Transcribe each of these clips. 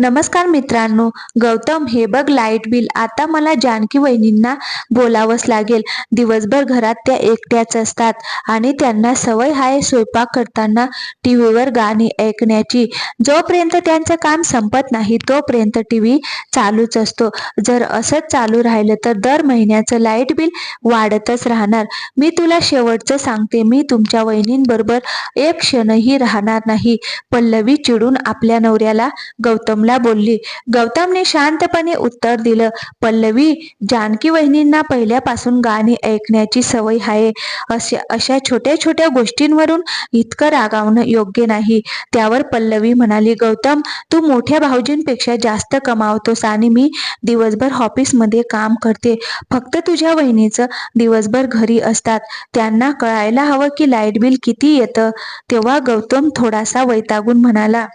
नमस्कार मित्रांनो गौतम हे बघ लाइट बिल आता मला जानकी वहिनींना बोलावंच लागेल. दिवसभर घरात त्या एकट्याच असतात आणि त्यांना सवय आहे स्वयंपाक करताना टी व्हीवर गाणी ऐकण्याची. जोपर्यंत त्यांचं काम संपत नाही तोपर्यंत टी व्ही चालूच असतो. जर असंच चालू राहिलं तर दर महिन्याचं लाइट बिल वाढतच राहणार. मी तुला शेवटचं सांगते मी तुमच्या वहिनींबरोबर एक क्षणही राहणार नाही. पल्लवी चिडून आपल्या नवऱ्याला गौतमला बोलली. गौतमने शांतपणे उत्तर दिलं पल्लवी जानकी वहिनींना पहिल्यापासून गाणी ऐकण्याची सवय आहे. अशा अशा छोट्या छोट्या गोष्टींवरून इतकं रागावणं योग्य नाही. त्यावर पल्लवी म्हणाली गौतम तू मोठ्या भाऊजींपेक्षा जास्त कमावतोस आणि मी दिवसभर ऑफिसमध्ये काम करते. फक्त तुझ्या वहिनीचं दिवसभर घरी असतात. त्यांना कळायला हवं की लाइट बिल किती येतं. तेव्हा गौतम थोडासा वैतागून म्हणाला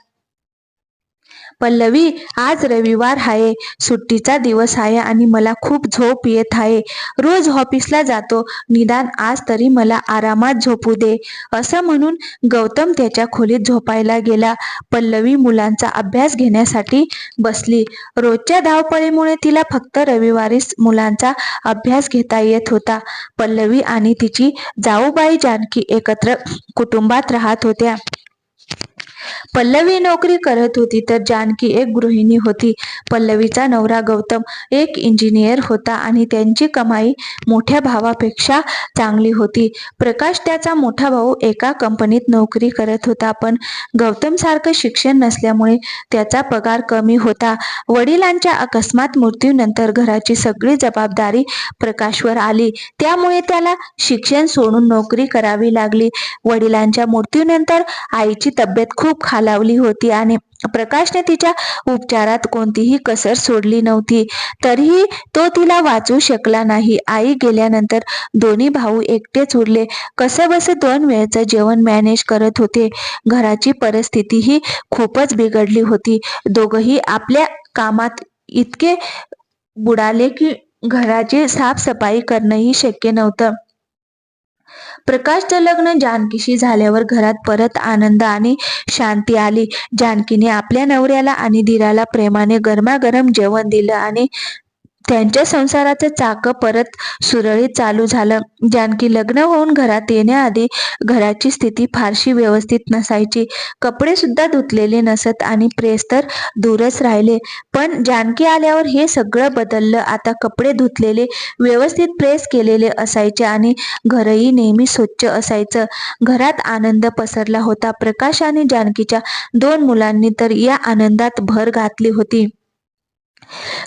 पल्लवी आज रविवार आहे सुट्टीचा दिवस आहे आणि मला खूप झोप येत आहे रोज ऑफिसला जातो निदान आज तरी मला आरामात झोपू दे असं म्हणून गौतम त्याच्या खोलीत झोपायला गेला. पल्लवी मुलांचा अभ्यास घेण्यासाठी बसली. रोजच्या धावपळीमुळे तिला फक्त रविवारीच मुलांचा अभ्यास घेता येत होता. पल्लवी आणि तिची जाऊबाई जानकी एकत्र कुटुंबात राहत होत्या. पल्लवी नोकरी करत होती तर जानकी एक गृहिणी होती. पल्लवीचा नवरा गौतम एक इंजिनियर होता आणि त्यांची कमाई मोठ्या भावापेक्षा चांगली होती. प्रकाश त्याचा मोठा भाऊ एका कंपनीत नोकरी करत होता पण गौतम सारखं शिक्षण नसल्यामुळे त्याचा पगार कमी होता. वडिलांच्या अकस्मात मृत्यूनंतर घराची सगळी जबाबदारी प्रकाशवर आली. त्यामुळे त्याला शिक्षण सोडून नोकरी करावी लागली. वडिलांच्या मृत्यूनंतर आईची तब्येत खूप खालावली होती आणि प्रकाशने तिच्या उपचारात कोणतीही कसर सोडली नव्हती. तरीही तो तिला वाचू शकला नाही. आई गेल्यानंतर दोन्ही भाऊ एकटेच उरले. कसंबसं दोन वेळचं जेवण मॅनेज करत होते. घराची परिस्थितीही खूपच बिघडली होती. दोघही आपल्या कामात इतके बुडाले की घराची साफसफाई करणंही शक्य नव्हतं. प्रकाशचं लग्न जानकीशी झाल्यावर घरात परत आनंद आणि शांती आली. जानकीने आपल्या नवऱ्याला आणि धीराला प्रेमाने गरमागरम जेवण दिलं आणि त्यांच्या संसाराचं चाक परत सुरळीत चालू झालं. जानकी लग्न होऊन घरात येण्याआधी घराची स्थिती फारशी व्यवस्थित नसायची. कपडे सुद्धा धुतलेले नसत आणि प्रेस तर दूरच राहिले. पण जानकी आल्यावर हे सगळं बदललं. आता कपडे धुतलेले व्यवस्थित प्रेस केलेले असायचे आणि घरही नेहमी स्वच्छ असायचं. घरात आनंद पसरला होता. प्रकाश आणि जानकीच्या दोन मुलांनी तर या आनंदात भर घातली होती.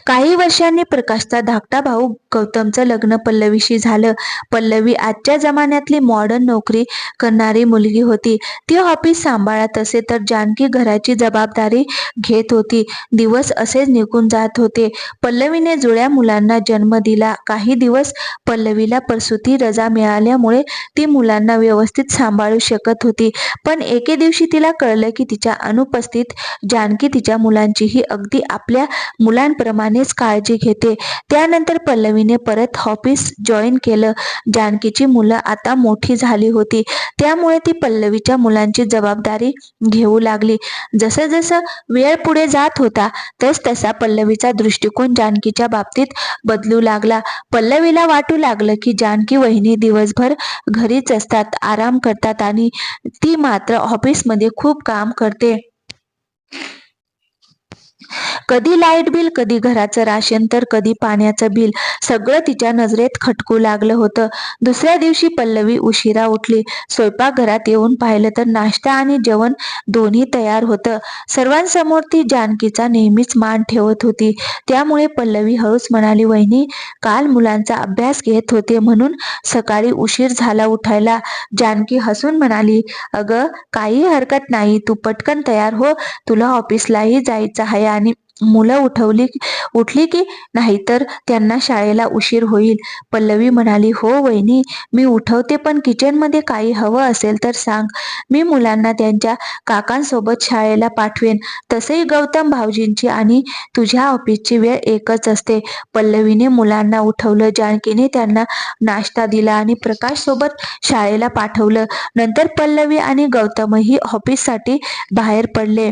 काही वर्षांनी प्रकाशचा धाकटा भाऊ गौतमचं लग्न पल्लवीशी झालं. पल्लवी आजच्या जमान्यातली मॉडर्न नोकरी करणारी मुलगी होती. ती ऑफिस सांभाळत असे तर जानकी घराची जबाबदारी घेत होती. दिवस असेच निघून जात होते. पल्लवीने जुळ्या मुलांना जन्म दिला. काही दिवस पल्लवीला प्रसूती रजा मिळाल्यामुळे ती मुलांना व्यवस्थित सांभाळू शकत होती. पण एके दिवशी तिला कळलं की तिच्या अनुपस्थित जानकी तिच्या मुलांचीही अगदी आपल्या मुलांप्रमाणेच काळजी घेते. त्यानंतर पल्लवीने परत ऑफिस जॉईन केलं. जानकीची मुलं आता मोठी झाली होती. त्यामुळे ती पल्लवीच्या मुलांची जबाबदारी घेऊ लागली. जसं जसं वेळ पुढे जात होता तस तसा पल्लवीचा दृष्टिकोन जानकीच्या बाबतीत बदलू लागला. पल्लवीला वाटू लागलं की जानकी वहिनी दिवसभर घरीच असतात आराम करतात आणि ती मात्र ऑफिसमध्ये खूप काम करते. कधी लाइट बिल कधी घराचं राशन तर कधी पाण्याचं बिल. सगळं तिच्या नजरेत खटकू लागलं होतं. दुसऱ्या दिवशी पल्लवी उशिरा उठली. स्वयंपाकघरात येऊन पाहिलं तर नाश्ता आणि जेवण दोन्ही तयार होतं. सर्वांसमोर ती जानकीचा नेहमीच मान ठेवत होती. त्यामुळे पल्लवी हळूच म्हणाली वहिनी काल मुलांचा अभ्यास घेत होते म्हणून सकाळी उशीर झाला उठायला. जानकी हसून म्हणाली अगं काही हरकत नाही. तू पटकन तयार हो. तुला ऑफिसलाही जायचं आहे आणि मुलं उठवली उठली की नाहीतर त्यांना शाळेला उशीर होईल. पल्लवी म्हणाली हो वहिनी मी उठवते पण किचनमध्ये काही हवं असेल तर सांग. मी मुलांना त्यांच्या काकांसोबत शाळेला पाठवेन. तसेही गौतम भाऊजींची आणि तुझ्या ऑफिसची वेळ एकच असते. पल्लवीने मुलांना उठवलं जानकीने त्यांना नाश्ता दिला आणि प्रकाश सोबत शाळेला पाठवलं. नंतर पल्लवी आणि गौतमही ऑफिससाठी बाहेर पडले.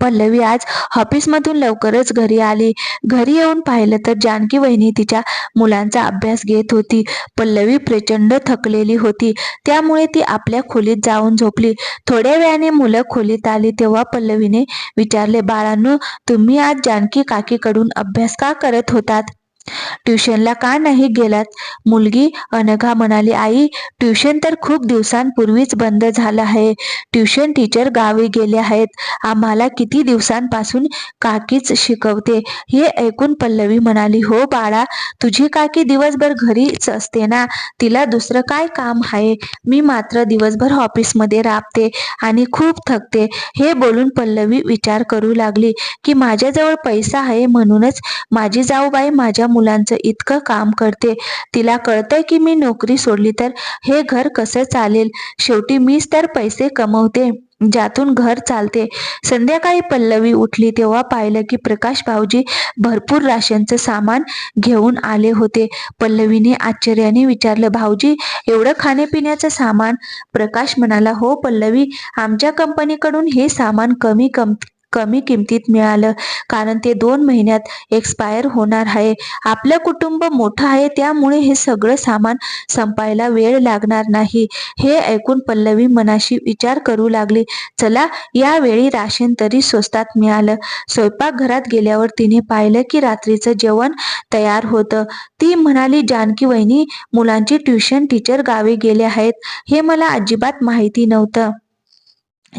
पल्लवी आज ऑफिसमधून लवकरच घरी आली. घरी येऊन पाहिलं तर जानकी वहिनी तिच्या मुलांचा अभ्यास घेत होती. पल्लवी प्रचंड थकलेली होती. त्यामुळे ती आपल्या खोलीत जाऊन झोपली. थोड्या वेळाने मुलं खोलीत आली तेव्हा पल्लवीने विचारले बाळांनो तुम्ही आज जानकी काकीकडून अभ्यास का करत होतात? ट्युशनला का नाही गेलात? मुलगी अनघा म्हणाली आई ट्युशन तर खूप दिवसांपूर्वीच बंद झालं आहे. ट्युशन टीचर गावी गेले आहेत. आम्हाला किती दिवसांपासून काकीच शिकवते. हे ऐकून पल्लवी म्हणाली हो बाळा तुझी काकी दिवसभर घरीच असते ना? तिला दुसरं काय काम आहे? मी मात्र दिवसभर ऑफिसमध्ये राबते आणि खूप थकते. हे बोलून पल्लवी विचार करू लागली की माझ्याजवळ पैसा आहे म्हणूनच माझी जाऊबाई माझ्या मुलांचं इतकं काम करते. तिला कळतंय की मी नोकरी सोडली तर हे घर कसं चालेल? शेवटी मीच तर पैसे कमवते ज्यातून घर चालते. संध्याकाळी पल्लवी उठली तेव्हा पाहिलं की प्रकाश भाऊजी भरपूर राशनचं सामान घेऊन आले होते. पल्लवीने आश्चर्याने विचारलं भाऊजी एवढं खाण्यापिण्याचं सामान? प्रकाश म्हणाला हो पल्लवी आमच्या कंपनीकडून हे सामान कमी कम कमी किमतीत मिळालं. कारण ते दोन महिन्यात एक्सपायर होणार आहे. आपलं कुटुंब मोठं आहे त्यामुळे हे सगळं सामान संपायला वेळ लागणार नाही. हे ऐकून पल्लवी मनाशी विचार करू लागली. चला यावेळी राशन तरी स्वस्तात मिळालं. स्वयंपाकघरात गेल्यावर तिने पाहिलं की रात्रीचं जेवण तयार होतं. ती म्हणाली जानकी वहिनी मुलांची ट्युशन टीचर गावी गेले आहेत. हे मला अजिबात माहिती नव्हतं.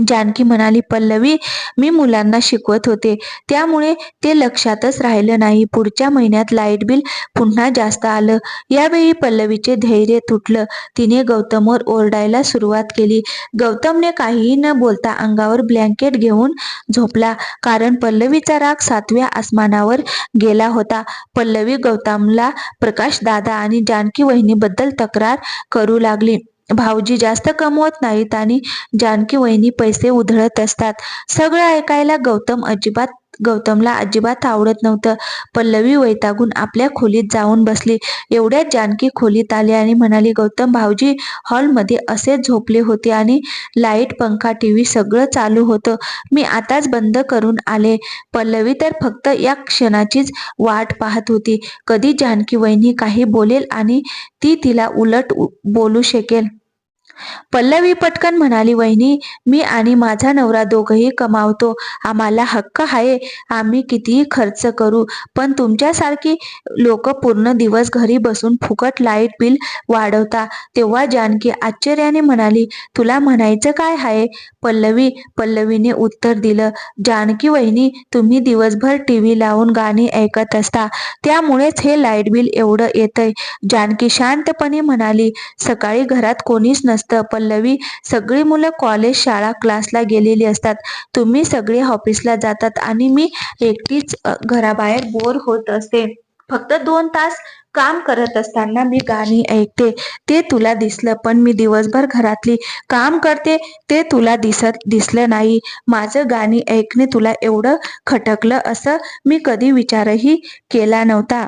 जानकी म्हणाली पल्लवी मी मुलांना शिकवत होते. त्यामुळे ते लक्षातच राहिलं नाही. पुढच्या महिन्यात लाइट बिल पुन्हा जास्त आलं. यावेळी पल्लवीचे धैर्य तुटलं. तिने गौतमवर ओरडायला सुरुवात केली. गौतमने काहीही न बोलता अंगावर ब्लँकेट घेऊन झोपला. कारण पल्लवीचा राग सातव्या आसमानावर गेला होता. पल्लवी गौतमला प्रकाश दादा आणि जानकी वहिनीबद्दल तक्रार करू लागली. भाऊजी जास्त कमवत नाहीत आणि जानकी वहिनी पैसे उधळत असतात. सगळं ऐकायला गौतम अजिबात गौतमला अजिबात आवडत नव्हतं. पल्लवी वैतागून आपल्या खोलीत जाऊन बसली. एवढ्यात जानकी खोलीत आली आणि म्हणाली गौतम भाऊजी हॉलमध्ये असे झोपले होते आणि लाइट पंखा टी व्ही सगळं चालू होतं. मी आताच बंद करून आले. पल्लवी तर फक्त या क्षणाचीच वाट पाहत होती. कधी जानकी वहिनी काही बोलेल आणि ती तिला उलट बोलू शकेल? पल्लवी पटकन म्हणाली वहिनी मी आणि माझा नवरा दोघही कमावतो. आम्हाला हक्क आहे आम्ही कितीही खर्च करू पण तुमच्यासारखी लोक पूर्ण दिवस घरी बसून फुकट लाइट बिल वाढवता. तेव्हा जानकी आश्चर्याने म्हणाली तुला म्हणायचं काय आहे पल्लवी पल्लवीने उत्तर दिलं जानकी वहिनी तुम्ही दिवसभर टी व्ही लावून गाणी ऐकत असता. त्यामुळेच हे लाइट बिल एवढं येतंय. जानकी शांतपणे म्हणाली सकाळी घरात कोणीच नसतं. पल्लवी सगळी मुलं कॉलेज शाळा क्लासला गेलेली असतात. तुम्ही सगळे ऑफिसला जातात आणि मी एकटीच घराबाहेर बोर होत असते. फक्त दोन तास काम करत असताना मी गाणी ऐकते. ते तुला दिसलं पण मी दिवसभर घरातली काम करते ते तुला दिसत दिसलं नाही. माझं गाणी ऐकणे तुला एवढं खटकलं असं मी कधी विचारही केला नव्हता.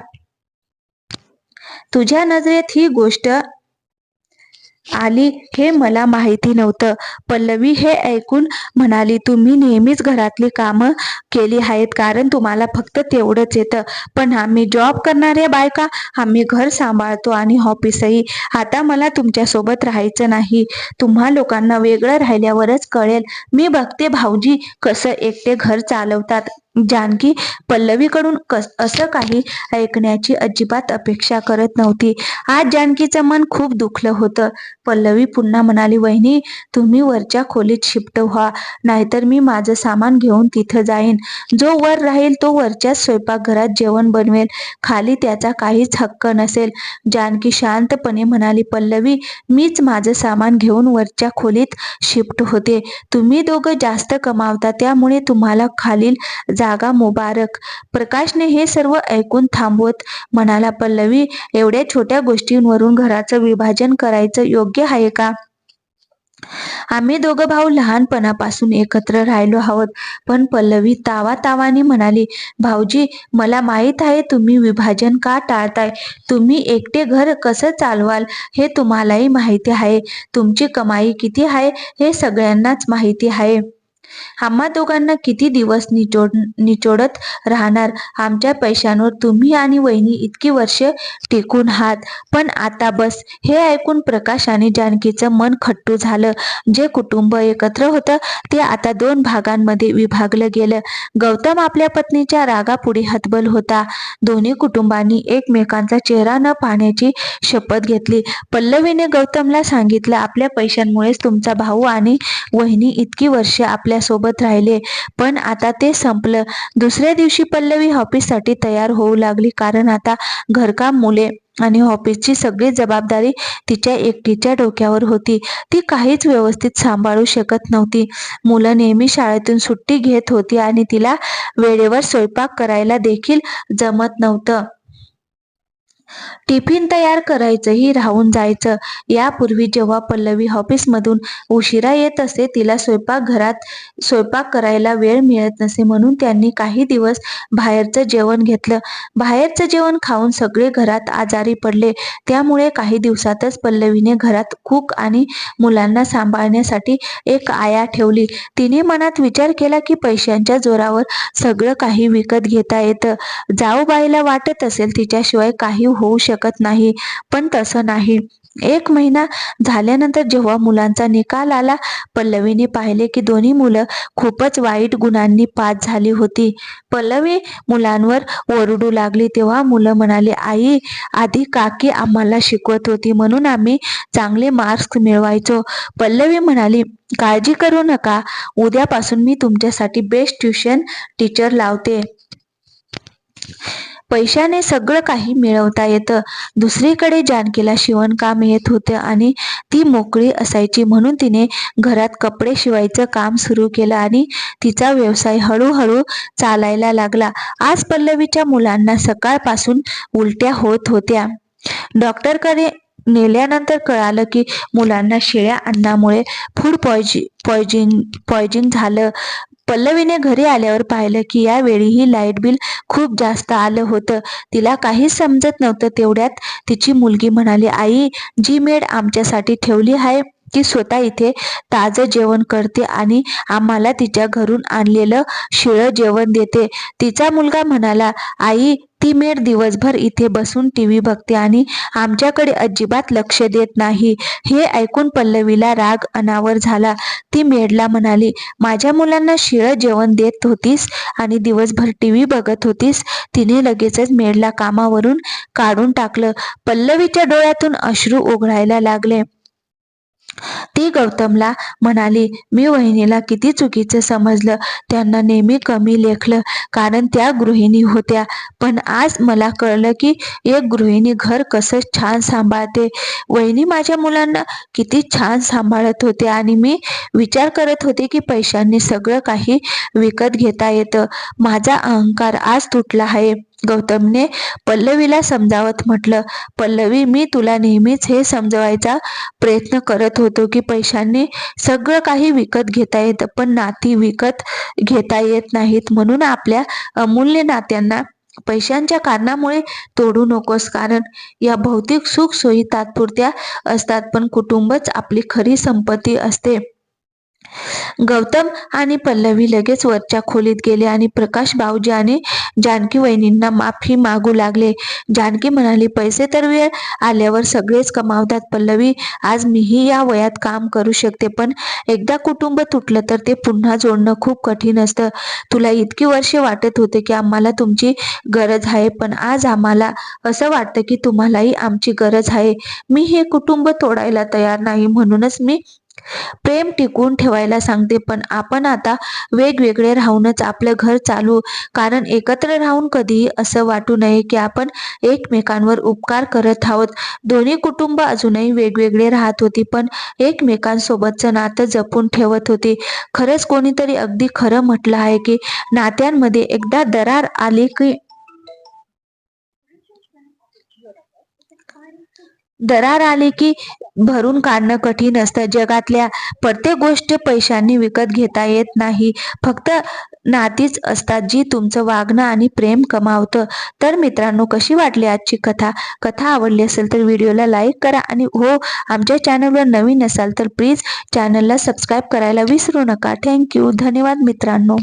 तुझ्या नजरेत ही गोष्ट आली हे मला माहिती नव्हतं. पल्लवी हे ऐकून म्हणाली तुम्ही नेहमीच घरातली कामं केली आहेत कारण तुम्हाला फक्त तेवढंच येतं. पण आम्ही जॉब करणाऱ्या बायका आम्ही घर सांभाळतो आणि ऑफिसही आता मला तुमच्यासोबत राहायचं नाही. तुम्हा लोकांना वेगळं राहिल्यावरच कळेल. मी बघते भाऊजी कसं एकटे घर चालवतात. जानकी पल्लवीकडून कस असं काही ऐकण्याची अजिबात अपेक्षा करत नव्हती. आज जानकीचं मन खूप दुखलं होतं. पल्लवी पुन्हा म्हणाली वहिनी तुम्ही वरच्या खोलीत शिफ्ट व्हा. नाहीतर मी माझं सामान घेऊन तिथं जाईन. जो वर राहील तो वरच्या स्वयंपाकघरात जेवण बनवेल. खाली त्याचा काहीच हक्क नसेल. जानकी शांतपणे म्हणाली पल्लवी मीच माझं सामान घेऊन वरच्या खोलीत शिफ्ट होते. तुम्ही दोघं जास्त कमावता त्यामुळे तुम्हाला खालील जा जागा मुबारक. प्रकाशने हे सर्व ऐकून थांबवत म्हणाला पल्लवी एवढ्या छोट्या गोष्टींवरून घराचं विभाजन करायचं योग्य आहे का? आम्ही दोघं भाऊ लहानपणापासून एकत्र राहिलो आहोत. पण पल्लवी तावा तावाने म्हणाली भाऊजी मला माहीत आहे तुम्ही विभाजन का टाळताय? तुम्ही एकटे घर कसं चालवाल हे तुम्हालाही माहिती आहे. तुमची कमाई किती आहे हे सगळ्यांनाच माहिती आहे. आम्हा दोघांना किती दिवस निचोड निचोडत राहणार? आमच्या पैशांवर तुम्ही आणि वहिनी इतकी वर्ष टिकून आहात. पण आता बस. हे ऐकून प्रकाश आणि जानकीचं मन खट्टू झालं. जे कुटुंब एकत्र होतं ते आता दोन भागांमध्ये विभागलं गेलं. गौतम आपल्या पत्नीच्या रागापुढे हतबल होता. दोन्ही कुटुंबांनी एकमेकांचा चेहरा न पाहण्याची शपथ घेतली. पल्लवीने गौतमला सांगितलं आपल्या पैशांमुळेच तुमचा भाऊ आणि वहिनी इतकी वर्ष आपल्या सोबत राहिले. पण आता ते संपलं. दुसऱ्या दिवशी पल्लवी ऑफिससाठी तयार होऊ लागली कारण आता घरकाम मुले आणि ऑफिसची सगळी जबाबदारी तिच्या एकटीच्या डोक्यावर होती. ती काहीच व्यवस्थित सांभाळू शकत नव्हती. मुलं नेहमी शाळेतून सुट्टी घेत होती आणि तिला वेळेवर स्वयंपाक करायला देखील जमत नव्हतं. टिफिन तयार करायचंही राहून जायचं. यापूर्वी जेव्हा पल्लवी ऑफिसमधून उशिरा येत असे तिला स्वयंपाकघरात स्वयंपाक करायला वेळ मिळत नसे म्हणून त्यांनी काही दिवस बाहेरचं जेवण घेतलं. बाहेरचं जेवण खाऊन सगळे घरात आजारी पडले. त्यामुळे काही दिवसातच पल्लवीने घरात कूक आणि मुलांना सांभाळण्यासाठी एक आया ठेवली. तिने मनात विचार केला की पैशांच्या जोरावर सगळं काही विकत घेता येतं. जाऊबाईला वाटत असेल तिच्याशिवाय काही होऊ शकत नाही. पण तसं नाही. एक महिना झाल्यानंतर जेव्हा मुलांचा निकाल आला पल्लवीने पाहिले की दोन्ही मुलं खूपच वाईट गुणांनी पास झाली होती. पल्लवी मुलांवर ओरडू लागली तेव्हा मुलं म्हणाले आई आधी काकी आम्हाला शिकवत होती म्हणून आम्ही चांगले मार्क्स मिळवायचो. पल्लवी म्हणाली काळजी करू नका उद्यापासून मी तुमच्यासाठी बेस्ट ट्युशन टीचर लावते. पैशाने सगळं काही मिळवता येतं. दुसरीकडे जानकीला शिवणकाम येत होतं आणि ती मोकळी असायची म्हणून तिने घरात कपडे शिवायचं काम सुरू केलं आणि तिचा व्यवसाय हळूहळू चालायला लागला. आज पल्लवीच्या मुलांना सकाळपासून उलट्या होत होत्या. डॉक्टरकडे नेल्यानंतर कळालं की मुलांना शिळ्या अन्नामुळे फूड पॉयझि पॉयझिन पॉयझिन झालं. पल्लवीने घरी आल्यावर पाहिलं की यावेळीही लाइट बिल खूप जास्त आलं होतं. तिला काहीच समजत नव्हतं तेवढ्यात तिची मुलगी म्हणाली आई जी मेड आमच्यासाठी ठेवली आहे ती स्वतः इथे ताजं जेवण करते आणि आम्हाला तिच्या घरून आणलेलं शिळं जेवण देते. तिचा मुलगा म्हणाला आई ती मेड दिवसभर इथे बसून टी व्ही बघते आणि आमच्याकडे अजिबात लक्ष देत नाही. हे ऐकून पल्लवीला राग अनावर झाला. ती मेडला म्हणाली माझ्या मुलांना शिळं जेवण देत होतीस आणि दिवसभर टी व्ही बघत होतीस? तिने लगेचच मेडला कामावरून काढून टाकलं. पल्लवीच्या डोळ्यातून अश्रू ओघळायला लागले. ती गौतमला म्हणाली मी वहिनीला किती चुकीचं समजलं. त्यांना नेहमी कमी लेखलं कारण त्या गृहिणी होत्या. पण आज मला कळलं की एक गृहिणी घर कसं छान सांभाळते. वहिनी माझ्या मुलांना किती छान सांभाळत होते आणि मी विचार करत होते की पैशांनी सगळं काही विकत घेता येतं. माझा अहंकार आज तुटला आहे. गौतमने पल्लवीला समजावत म्हटलं पल्लवी मी तुला नेहमीच हे समजवायचा प्रयत्न करत होतो की पैशांनी सगळं काही विकत घेता येतं पण नाती विकत घेता येत नाहीत. म्हणून आपल्या अमूल्य नात्यांना पैशांच्या कारणामुळे तोडू नकोस कारण या भौतिक सुख सोयी तात्पुरत्या असतात पण कुटुंबच आपली खरी संपत्ती असते. गौतम आणि पल्लवी लगेच वरच्या खोलीत गेले आणि प्रकाश भाऊजी आणि जानकी वहिनींना माफी मागू लागले. जानकी म्हणाली पैसे तर वेळ आल्यावर सगळेच कमावतात. पल्लवी आज मीही या वयात काम करू शकते पण एकदा कुटुंब तुटलं तर ते पुन्हा जोडणं खूप कठीण असतं. तुला इतकी वर्षे वाटत होते की आम्हाला तुमची गरज आहे पण आज आम्हाला असं वाटतं की तुम्हालाही आमची गरज आहे. मी हे कुटुंब तोडायला तयार नाही म्हणूनच मी प्रेम टिकवून ठेवायला सांगते पण आपण आता वेगवेगळे राहूनच आपलं घर चालू कारण एकत्र राहून कधीही असं वाटू नये की आपण एकमेकांवर उपकार करत आहोत. दोन्ही कुटुंब अजूनही वेगवेगळे राहत होती पण एकमेकांसोबतचं नातं जपून ठेवत होती. खरंच कोणीतरी अगदी खरं म्हटलं आहे की नात्यांमध्ये एकदा दरार आली की दरार आली की भरून काढणं कठीण असतं. जगातल्या प्रत्येक गोष्ट पैशांनी विकत घेता येत नाही. फक्त नातीच असतात जी तुमचं वागणं आणि प्रेम कमावतं. तर मित्रांनो कशी वाटली आजची कथा? कथा आवडली असेल तर व्हिडिओला लाईक करा आणि हो आमच्या चॅनलवर नवीन असाल तर प्लीज चॅनलला सबस्क्राईब करायला विसरू नका. थँक्यू. धन्यवाद मित्रांनो.